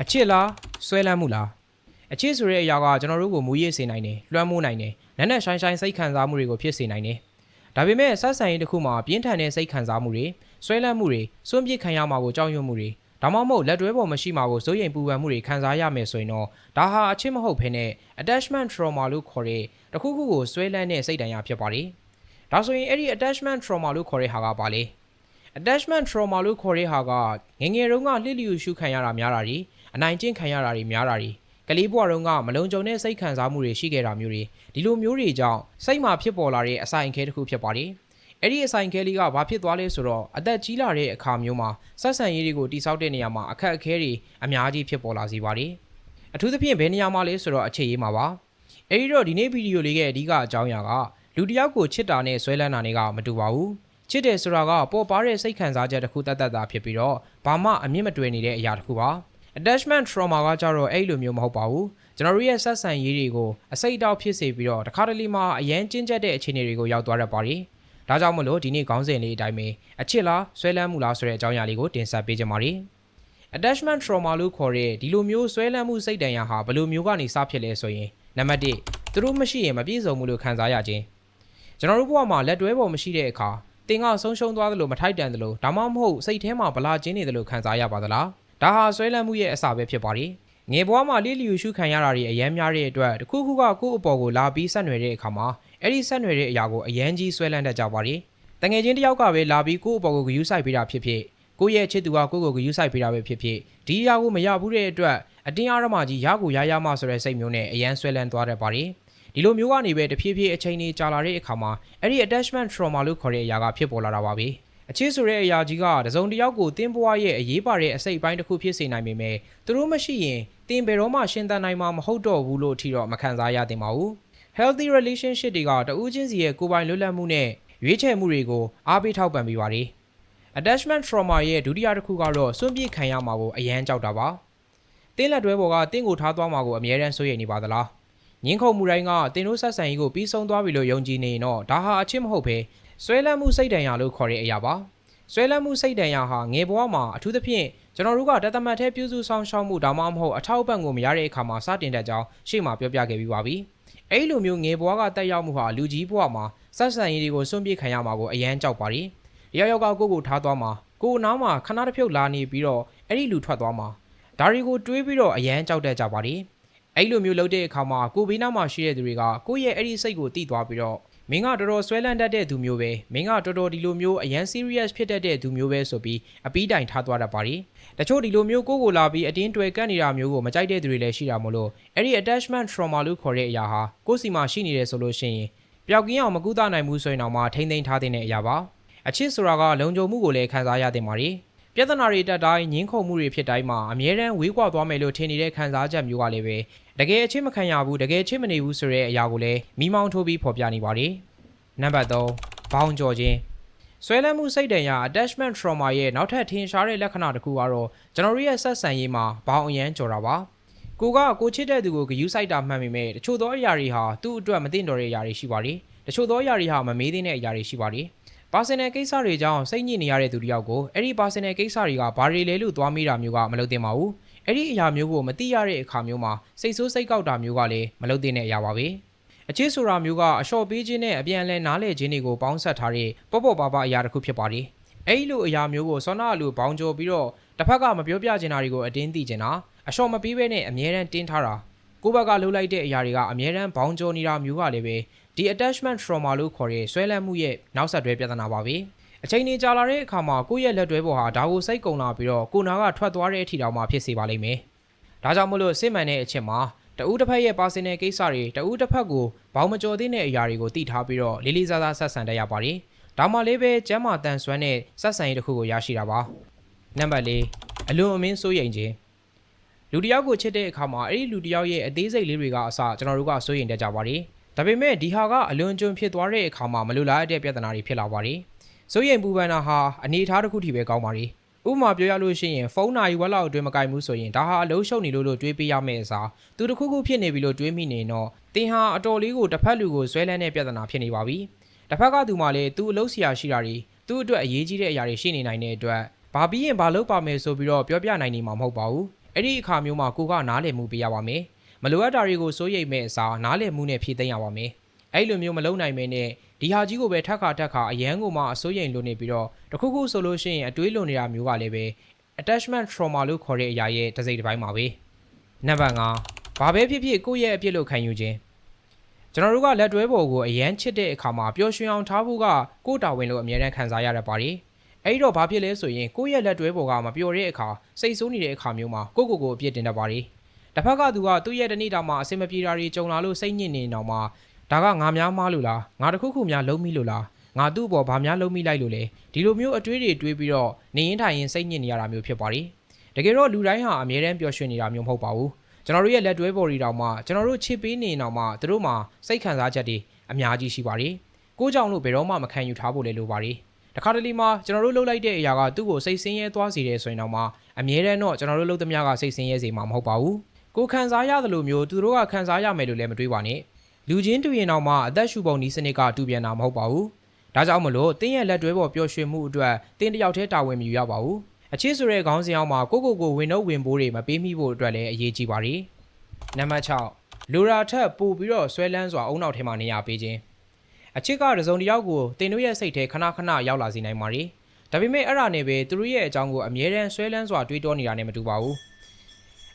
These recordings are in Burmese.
အချစ်လားဆွဲလန်းမှုလားအချစ်ဆိုတဲ့အရာကကျွန်တော်တို့ကိုမူရစ်စေနိုင်တယ်လွှမ်းမိုးနိုင်တယ်နက်နက်ရှိုင်းရှိုင်းစိတ်ခံစားမှုတွေကိုဖြစ်စေနိုင်တယ်ဒါပေမဲ့ဆက်ဆံရေးတစ်ခုမှာပြင်းထန်တဲ့စိတ်ခံစားမှုတွေဆွဲလန်းမှုတွေစွန့်ပစ်ခံရမှာကိုကြောက်ရွံ့မှုတွေဒါမှမဟုတ်လက်တွဲပေါ်မရှိမှာကိုစိုးရိမ်ပူပန်မှုတွေခံစားရမယ်ဆိုရင်တော့ဒါဟာအချစ်မဟုတ်ဘဲနဲ့ attachment trauma လို့ခေါ်တဲ့တစ်ခုခုကိုဆွဲလန်းတဲ့စိတ်ဒဏ်ရာဖြစ်ပါတယ်ဒါဆိုရင်အဲ့ဒီ attachment trauma လို့ခေါ်တဲ့ဟာကဘာလဲ attachment trauma လို့ခေါ်တဲ့ဟာကငယ်ငယ်တုန်းကလှစ်လျူရှုခံရတာများတာတွေ အနိုင်ကျင့်ခံရတာတွေများတာတွေကလေးဘဝတုန်းကမလုံခြုံတဲ့စိတ်ခံစားမှုတွေရှိခဲ့တာမျိုးတွေဒီလိုမျိုးတွေကြောင့်စိတ်မှာဖြစ်ပေါ်လာတဲ့အဆိုင်အခဲတစ်ခုဖြစ်ပါတယ်အဲ့ဒီအဆိုင်အခဲလေးကဘာဖြစ်သွားလဲဆိုတော့အသက်ကြီးလာတဲ့အခါမျိုးမှာဆက်ဆံရေးတွေကိုတိစောက်တဲ့နေရာမှာအခက်အခဲတွေအများကြီးဖြစ်ပေါ်လာစေပါတယ်အထူးသဖြင့်ဘယ်နေရာမှာလဲဆိုတော့အခြေရေးမှာပါအဲ့ဒီတော့ဒီနေ့ဗီဒီယိုလေးရဲ့အဓိကအကြောင်းအရာကလူတစ်ယောက်ကိုချစ်တာနဲ့ဆွဲလန်းတာနဲ့ကမတူပါဘူးချစ်တယ်ဆိုတာကပေါ်ပါတဲ့စိတ်ခံစားချက်တစ်ခုတတ်တတ်တာဖြစ်ပြီးတော့ဘာမှအမြင့်မတွယ်နေတဲ့အရာတစ်ခုပါ attachment trauma ကကြတော့အဲ့လိုမျိုးမဟုတ်ပါဘူးကျွန်တော်တို့ရဲ့ဆက်ဆံရေးတွေကိုအစိတ်အတောက်ဖြစ်စေပြီးတော့တစ်ခါတလေမှအရန်ကျဉ်ကျက်တဲ့အခြေအနေတွေကိုရောက်သွားတတ်ပါတယ်ဒါကြောင့်မလို့ဒီနေ့ခေါင်းစဉ်လေးအတိုင်းပဲအချစ်လားဆွဲလန်းမှုလားဆိုတဲ့အကြောင်းအရာလေးကိုတင်ဆက်ပေးကြပါမယ် attachment trauma လို့ခေါ်တဲ့ဒီလိုမျိုးဆွဲလန်းမှုစိတ်ဒဏ်ရာဟာဘယ်လိုမျိုးကနေစဖြစ်လဲဆိုရင်နံပါတ်1သူတို့မရှိရင်မပြည့်စုံဘူးလို့ခံစားရခြင်းကျွန်တော်တို့ဘဝမှာလက်တွဲပေါ်မရှိတဲ့အခါတင်ကဆုံးရှုံးသွားသလိုမထိုက်တန်သလိုဒါမှမဟုတ်စိတ်ထဲမှာဗလာကျင်းနေသလိုခံစားရပါသလား ဒါဟာဆွဲလန်းမှုရဲ့အစာပဲဖြစ်ပါတယ်ငယ်ဘဝမှာလိလျူရှုခံရတာတွေအများများတဲ့အတွက်တစ်ခုခုကကိုယ့်အပေါ်ကိုလာပြီးဆက်နွယ်တဲ့အခါမှာအဲ့ဒီဆက်နွယ်တဲ့အရာကိုအရန်ကြီးဆွဲလန်းတတ်ကြပါတယ်တငယ်ချင်းတစ်ယောက်ကပဲလာပြီးကိုယ့်အပေါ်ကိုဂယူးဆိုင်ပေးတာဖြစ်ဖြစ်ကိုယ့်ရဲ့ချစ်သူကကိုယ့်ကိုဂယူးဆိုင်ပေးတာပဲဖြစ်ဖြစ်ဒီအရာကိုမရဘူးတဲ့အတွက်အတင်းအားရမှကြီးရကိုရရမှဆိုတဲ့စိတ်မျိုးနဲ့အရန်ဆွဲလန်းသွားတတ်ပါတယ်ဒီလိုမျိုးကနေပဲတဖြည်းဖြည်းအချိန်ကြီးကြာလာတဲ့အခါမှာအဲ့ဒီ attachment trauma လို့ခေါ်တဲ့အရာကဖြစ်ပေါ်လာတာပါပဲ အချစ်ဆိုတဲ့အရာကြီးကတစုံတစ်ယောက်ကိုတင်းပွားရဲ့အရေးပါတဲ့အစိတ်အပိုင်းတစ်ခုဖြစ်စေနိုင်ပေမဲ့သူတို့မရှိရင်တင်းဘယ်တော့မှရှင်းသန်နိုင်မှာမဟုတ်တော့ဘူးလို့အထီတော့မခံစားရသင့်ပါဘူး healthy relationship တွေကတဦးချင်းစီရဲ့ကိုယ်ပိုင်လွတ်လပ်မှုနဲ့ရွေးချယ်မှုတွေကိုအားပေးထောက်ပံ့ပေးပါတယ် attachment trauma ရဲ့ဒုတိယတစ်ခုကတော့စွန့်ပစ်ခံရမှာကိုအရန်ကြောက်တာပါတင်းလက်တွဲပေါ်ကတင်းကိုထားသွားမှာကိုအမြဲတမ်းစိုးရိမ်နေပါသလားငင်းခုန်မှုတိုင်းကတင်းတို့ဆက်ဆံရေးကိုပြီးဆုံးသွားပြီလို့ယုံကြည်နေရင်တော့ဒါဟာအချစ်မဟုတ်ပဲ ဆွဲလန်းမှုစိတ်ဒဏ်ရာလို့ခေါ်တဲ့အရာပါဆွဲလန်းမှုစိတ်ဒဏ်ရာဟာငယ်ဘဝမှာအထူးသဖြင့်ကျွန်တော်တို့ကတသမတ်ထဲပြုစုဆောင်ရှောက်မှုဒါမှမဟုတ်အထောက်အပံ့ကိုမရတဲ့အခါမှာစတင်တတ်ကြောင်းရှေ့မှာပြောပြခဲ့ပြီးပါပြီအဲ့လိုမျိုးငယ်ဘဝကတက်ရောက်မှုဟာလူကြီးဘဝမှာဆက်ဆံရေးတွေကိုစွန့်ပစ်ခံရမှာကိုအရန်ကြောက်ပါတယ်တယောက်ယောက်ကကိုယ့်ကိုထားသွားမှာကိုယ်အနားမှာခဏတစ်ဖြုတ်လာနေပြီးတော့အဲ့ဒီလူထွက်သွားမှာဒါတွေကိုတွေးပြီးတော့အရန်ကြောက်တတ်ကြပါတယ်အဲ့လိုမျိုးလုပ်တဲ့အခါမှာကိုဘေးနားမှာရှိတဲ့သူတွေကကိုယ့်ရဲ့အဲ့ဒီစိတ်ကိုတိသွားပြီးတော့ မင်းကတော်တော်ဆွဲလန်းတတ်တဲ့သူမျိုးပဲမင်းကတော်တော်ဒီလိုမျိုးအရန် serious ဖြစ်တတ်တဲ့သူမျိုးပဲဆိုပြီးအပီးတိုင်ထားသွားတတ်ပါတယ်တချို့ဒီလိုမျိုးကိုယ့်ကိုလာပြီးအတင်းတွယ်ကန့်နေတာမျိုးကိုမကြိုက်တဲ့သူတွေလည်းရှိတာမို့လို့အဲ့ဒီ attachment trauma လို့ခေါ်တဲ့အရာဟာကိုယ့်စီမှာရှိနေတယ်ဆိုလို့ရှိရင်ပျောက်ကင်းအောင်မကူတာနိုင်ဘူးဆိုရင်တော့မှထိမ့်သိမ်းထားတဲ့အရာပါအချစ်ဆိုတာကလုံခြုံမှုကိုလည်းခံစားရတဲ့ပါတယ် ပြဿနာတွေတက်တိုင်းငင်းခုန်မှုတွေဖြစ်တိုင်းမှာအမြဲတမ်းဝေးကွာသွားမယ်လို့ထင်နေတဲ့ခံစားချက်မျိုးကလည်းပဲတကယ်အချစ်မခံရဘူးတကယ်ချစ်မနေဘူးဆိုတဲ့အရာကိုလည်းမိမောင်းထိုးပြီးဖော်ပြနေပါတယ်နံပါတ်3ဘောင်းကြော်ခြင်းဆွဲလန်းမှုစိတ်ဒဏ်ရာ attachment trauma ရဲ့နောက်ထပ်ထင်ရှားတဲ့လက္ခဏာတစ်ခုကတော့ကျွန်တော်တို့ရဲ့ဆက်ဆံရေးမှာဘောင်းအရန်ကြော်တာပါကိုကကိုချစ်တဲ့သူကိုဂယူးဆိုင်တာမှန်ပေမဲ့တချို့သောအရာတွေဟာသူ့အတွက်မသိတော်တဲ့အရာတွေရှိပါတယ်တချို့သောအရာတွေဟာမမေးသင့်တဲ့အရာတွေရှိပါတယ် personal ကိစ္စတွေကြောင့်စိတ်ညစ်နေရတဲ့သူတယောက်ကိုအဲ့ဒီ personal ကိစ္စတွေကဘာတွေလဲလို့သွားမိတာမျိုးကမလုပ်သင့်ပါဘူးအဲ့ဒီအရာမျိုးကိုမသိရတဲ့အခါမျိုးမှာစိတ်ဆိုးစိတ်ကောက်တာမျိုးကလည်းမလုပ်သင့်တဲ့အရာပါပဲအချစ်ဆိုတာမျိုးကအလျှော့ပေးခြင်းနဲ့အပြန်အလှန်နားလည်ခြင်းတွေကိုပေါင်းစပ်ထားတဲ့ပေါ့ပေါ့ပါပါအရာတစ်ခုဖြစ်ပါတယ်အဲ့ဒီလိုအရာမျိုးကိုစောနာလူဘောင်းကျော်ပြီးတော့တစ်ဖက်ကမပြောပြချင်တာတွေကိုအတင်းသိချင်တာအလျှော့မပေးဘဲနဲ့အမြဲတမ်းတင်းထားတာကိုယ့်ဘက်ကလှုပ်လိုက်တဲ့အရာတွေကအမြဲတမ်းဘောင်းကျော်နေတာမျိုးကလည်းပဲ ဒီ attachment trauma လို့ခေါ်တဲ့ဆွဲလန်းမှုရဲ့နောက်ဆက်တွဲပြဿနာပါပဲအချိန်ကြီးကြာလာတဲ့အခါမှာကိုယ့်ရဲ့လက်တွဲပေါ်ဟာဒါကိုစိတ်ကုံလာပြီးတော့ကိုနာကထွက်သွားတဲ့အထီတောင်မှဖြစ်စေပါလိမ့်မယ်ဒါကြောင့်မလို့စစ်မှန်တဲ့အချက်မှာတဦးတစ်ဖက်ရဲ့ personal ကိစ္စတွေတဦးတစ်ဖက်ကိုဘောင်မကျော်သေးတဲ့အရာတွေကိုသိထားပြီးတော့လေးလေးစားစားဆက်ဆံတတ်ရပါတယ်ဒါမှလည်းပဲကျမ်းမာတန်ဆွမ်းတဲ့ဆက်ဆံရေးတစ်ခုကိုရရှိတာပါနံပါတ်၄အလွန်အမင်းစိုးရိမ်ခြင်းလူတစ်ယောက်ကိုချစ်တဲ့အခါမှာအဲ့ဒီလူတစ်ယောက်ရဲ့အသေးစိတ်လေးတွေကအစကျွန်တော်တို့ကစိုးရိမ်တတ်ကြပါတယ် ဒါပေမဲ့ဒီဟာကအလွန်ကျွံဖြစ်သွားတဲ့အခါမှာမလိုလားတဲ့ပြဿနာတွေဖြစ်လာပါတယ်။စိုးရိမ်ပူပန်တာဟာအနေအထားတစ်ခုထိပဲကောင်းပါလေ။ဥပမာပြောရလို့ရှိရင်ဖုန်းနာရီဝက်လောက်အတွင်းမကင်ဘူးဆိုရင်ဒါဟာအလုံးရှုံနေလို့လို့တွေးပေးရမယ့်အစားသူတစ်ခုခုဖြစ်နေပြီလို့တွေးမိနေတော့တင်ဟာအတော်လေးကိုတစ်ဖက်လူကိုဆွဲလန်းတဲ့ပြဿနာဖြစ်နေပါပြီ။တစ်ဖက်ကသူမှလည်းသူ့အလုပ်ဆရာရှိတာတွေသူ့အတွက်အရေးကြီးတဲ့အရာတွေရှိနေနိုင်တဲ့အတွက်ဘာပြီးရင်ဘာလုပ်ပါမယ်ဆိုပြီးတော့ပြောပြနိုင်နေမှာမဟုတ်ပါဘူး။အဲ့ဒီအခါမျိုးမှာကိုကနားလည်မှုပေးရပါမယ် မလိုအပ်တာတွေကိုစိုးရိမ်မဲ့အစားနားလည်မှုနဲ့ဖြည့်သိမ်းရပါမယ်အဲ့လိုမျိုးမလုပ်နိုင်မဲနဲ့ဒီဟာကြီးကိုပဲထက်ခါထက်ခါအရန်ကိုမှအစိုးရိမ်လို့နေပြီးတော့တခုခုဆိုလို့ရှိရင်အတွေးလွန်နေတာမျိုးကလည်းပဲ attachment trauma လို့ခေါ်တဲ့အရာရဲ့တစ်စိတ်တစ်ပိုင်းပါပဲနံပါတ်5ဘာပဲဖြစ်ဖြစ်ကိုယ့်ရဲ့အပြစ်လို့ခံယူခြင်းကျွန်တော်တို့ကလက်တွဲပေါ်ကိုအရန်ချစ်တဲ့အခါမှာပျော်ရွှင်အောင်ထားဖို့ကကိုယ့်တာဝန်လို့အမြဲတမ်းခံစားရတတ်ပါတယ်အဲ့တော့ဘာဖြစ်လဲဆိုရင်ကိုယ့်ရဲ့လက်တွဲပေါ်ကမပျော်တဲ့အခါစိတ်ဆိုးနေတဲ့အခါမျိုးမှာကိုယ့်ကိုယ်ကိုအပြစ်တင်တတ်ပါတယ် တစ်ဖက်ကသူကသူ့ရဲ့တနေ့တာမှာအစင်မပြေတာတွေကြုံလာလို့စိတ်ညစ်နေနေတော့မှဒါကငါများမားလို့လားငါတခုခုများလုံးမိလို့လားငါသူ့ဘောဘာများလုံးမိလိုက်လို့လဲဒီလိုမျိုးအတွေးတွေတွေးပြီးတော့နေရင်ထိုင်ရင်စိတ်ညစ်နေရတာမျိုးဖြစ်ပါတယ်တကယ်တော့လူတိုင်းဟာအမြဲတမ်းပျော်ရွှင်နေတာမျိုးမဟုတ်ပါဘူးကျွန်တော်တို့ရဲ့လက်တွဲပေါ်တွေတောင်မှကျွန်တော်တို့ချစ်ပေးနေတောင်မှသူတို့မှာစိတ်ခံစားချက်တွေအများကြီးရှိပါတယ်ကိုကြောင့်လို့ဘယ်တော့မှမခံယူထားဖို့လည်းလိုပါတယ်တခါတလေမှာကျွန်တော်တို့လှုပ်လိုက်တဲ့အရာကသူ့ကိုစိတ်ဆင်းရဲသွားစေတယ်ဆိုရင်တော့မှအမြဲတမ်းတော့ကျွန်တော်တို့လှုပ်သမျှကစိတ်ဆင်းရဲစေမှာမဟုတ်ပါဘူး ကိုခံစားရတယ်လို့မျိုးသူတို့ကခံစားရမယ်လို့လည်းမတွေးပါနဲ့လူချင်းတူရင်တော့မှအသက်ရှူပုံဤစနစ်ကတူပြန်တာမဟုတ်ပါဘူးဒါကြောင့်မလို့တင်းရဲ့လက်တွဲပေါ်ပျော်ရွှင်မှုအတွက်တင်းတယောက်တည်းတာဝန်မယူရပါဘူးအချစ်ဆိုတဲ့ခေါင်းစဉ်အောက်မှာကိုကိုကိုဝင်တော့ဝင်ပိုးတွေမပေးမိဖို့အတွက်လည်းအရေးကြီးပါတယ်နံပါတ်6လူရာထက်ပို့ပြီးတော့ဆွဲလန်းစွာအုံနောက်ထဲမှာနေရာပေးခြင်းအချစ်ကတစုံတစ်ယောက်ကိုတင်တို့ရဲ့စိတ်ထဲခဏခဏရောက်လာစေနိုင်ပါတယ်ဒါပေမဲ့အဲ့ဒါနဲ့ပဲသူတို့ရဲ့အကြောင်းကိုအမြဲတမ်းဆွဲလန်းစွာတွေးတောနေတာနဲ့မတူပါဘူး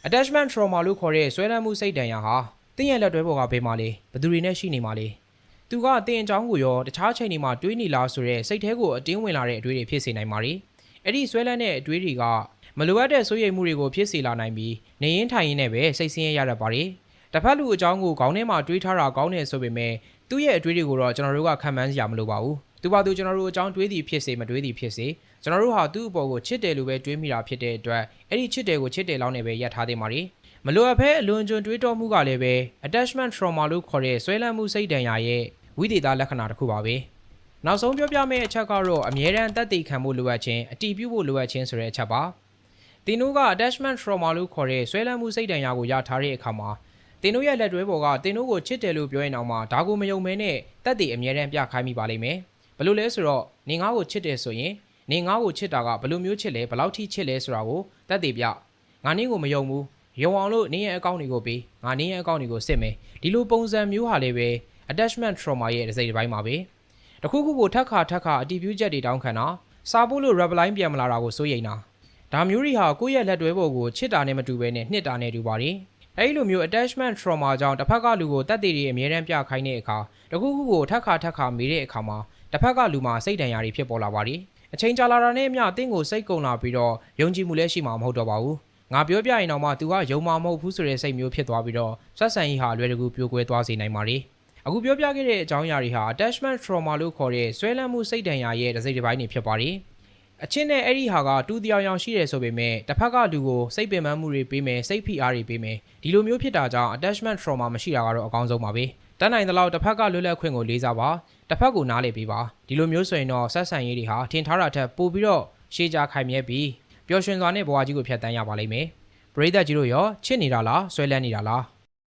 attachment trauma လို့ခေါ်တဲ့ဆွဲလန်းမှုစိတ်ဒဏ်ရာဟာတင်းရဲ့လက်တွဲပေါ်ကဘယ်မှာလဲဘယ်သူတွေနဲ့ရှိနေမှာလဲသူကတင်းအကြောင်းကိုရောတခြားချိန်တွေမှာတွေးနေလားဆိုတဲ့စိတ်ထဲကိုအတင်းဝင်လာတဲ့အတွေးတွေဖြစ်စေနိုင်ပါတယ်အဲ့ဒီဆွဲလန်းတဲ့အတွေးတွေကမလိုအပ်တဲ့စိုးရိမ်မှုတွေကိုဖြစ်စေလာနိုင်ပြီးနေရင်ထိုင်ရင်နဲ့ပဲစိတ်ဆင်းရဲရတတ်ပါတယ်တစ်ဖက်လူအကြောင်းကိုခေါင်းထဲမှာတွေးထားတာကောင်းတယ်ဆိုပေမဲ့သူ့ရဲ့အတွေးတွေကိုတော့ကျွန်တော်တို့ကခံမှန်းစရာမလိုပါဘူးသူပါသူကျွန်တော်တို့အကြောင်းတွေးသည်ဖြစ်စေမတွေးသည်ဖြစ်စေ ကျွန်တော်တို့ဟာသူ့အပေါ်ကိုချစ်တယ်လို့ပဲတွေးမိတာဖြစ်တဲ့အတွက်အဲ့ဒီချစ်တယ်ကိုချစ်တယ်လောက်နဲ့ပဲရပ်ထားသင့်ပါတယ်မလိုအပ်ဘဲအလွန်ကျွံတွေးတောမှုကလည်းပဲ attachment trauma လို့ခေါ်တဲ့ဆွဲလန်းမှုစိတ်ဒဏ်ရာရဲ့ဝိသေသလက္ခဏာတစ်ခုပါပဲနောက်ဆုံးပြောပြမယ့်အချက်ကတော့အမြဲတမ်းတက်တည်ခံဖို့လိုအပ်ခြင်းအတီးပြုဖို့လိုအပ်ခြင်းဆိုတဲ့အချက်ပါတင်တို့က attachment trauma လို့ခေါ်တဲ့ဆွဲလန်းမှုစိတ်ဒဏ်ရာကိုရထားတဲ့အခါမှာတင်တို့ရဲ့လက်တွဲပေါ်ကတင်တို့ကိုချစ်တယ်လို့ပြောရင်တော့မှဒါကိုမယုံမဲနဲ့တက်တည်အမြဲတမ်းပြခိုင်းမိပါလိမ့်မယ်ဘယ်လိုလဲဆိုတော့နေငါ့ကိုချစ်တယ်ဆိုရင် နေငါ့ကိုချစ်တာကဘယ်လိုမျိုးချစ်လဲဘယ်လောက်ထိချစ်လဲဆိုတာကိုတက်တည်ပြငါနင်းကိုမယုံဘူးယုံအောင်လို့နင်းရဲ့အကောင့်တွေကိုပေးငါနင်းရဲ့အကောင့်တွေကိုစစ်မယ်ဒီလိုပုံစံမျိုးဟာလည်းပဲ attachment trauma ရဲ့တစ်စိတ်တစ်ပိုင်းပါပဲတခုခုကိုထက်ခါထက်ခါအတီးပြူးချက်တွေတောင်းခံတာစာဖို့လို့ reply ပြန်မလာတာကိုစိုးရိမ်တာဒါမျိုးတွေဟာကိုယ့်ရဲ့လက်တွဲပေါ်ကိုချစ်တာနဲ့မတူဘဲနဲ့နှစ်တာနဲ့တူပါတယ်အဲဒီလိုမျိုး attachment trauma ကြောင့်တစ်ဖက်ကလူကိုတတ်တည်တွေအမြဲတမ်းပြခိုင်းတဲ့အခါတခုခုကိုထက်ခါထက်ခါမေးတဲ့အခါမှာတစ်ဖက်ကလူမှာစိတ်ဒဏ်ရာတွေဖြစ်ပေါ်လာပါတယ် အချိန်ကြာလာတာနဲ့အမျှအသင်ကိုစိတ်ကုန်လာပြီးတော့ယုံကြည်မှုလည်းရှိမှာမဟုတ်တော့ပါဘူးငါပြောပြရင်တော့မှ तू ကယုံမှာမဟုတ်ဘူးဆိုတဲ့စိတ်မျိုးဖြစ်သွားပြီးတော့ဆက်ဆံရေးဟာအလွယ်တကူပြိုကွဲသွားစေနိုင်ပါတယ်အခုပြောပြခဲ့တဲ့အကြောင်းအရာတွေဟာ attachment trauma လို့ခေါ်တဲ့ဆွဲလန်းမှုစိတ်ဒဏ်ရာရဲ့တစ်စိတ်တစ်ပိုင်းတွေဖြစ်ပါတယ်အချင်းနဲ့အဲ့ဒီဟာကတူတယောင်ယောင်ရှိတယ်ဆိုပေမဲ့တစ်ဖက်ကလူကိုစိတ်ပင်ပန်းမှုတွေပေးမယ်စိတ်ဖိအားတွေပေးမယ်ဒီလိုမျိုးဖြစ်တာကြောင့် attachment trauma မရှိတာကတော့အကောင်းဆုံးပါပဲ တန်းနိုင်သလောက်တစ်ဖက်ကလွတ်လပ်ခွင့်ကိုလေးစားပါတစ်ဖက်ကိုနားလေပေးပါဒီလိုမျိုးဆိုရင်တော့ဆက်ဆံရေးတွေဟာထင်ထားတာထက်ပိုပြီးတော့ရှေးကြခိုင်မြဲပြီးပျော်ရွှင်စွာနဲ့ဘဝကြီးကိုဖျက်ဆီးရပါလိမ့်မယ်ပရိသတ်ကြီးတို့ရောချစ်နေတာလားဆွဲလန်းနေတာလား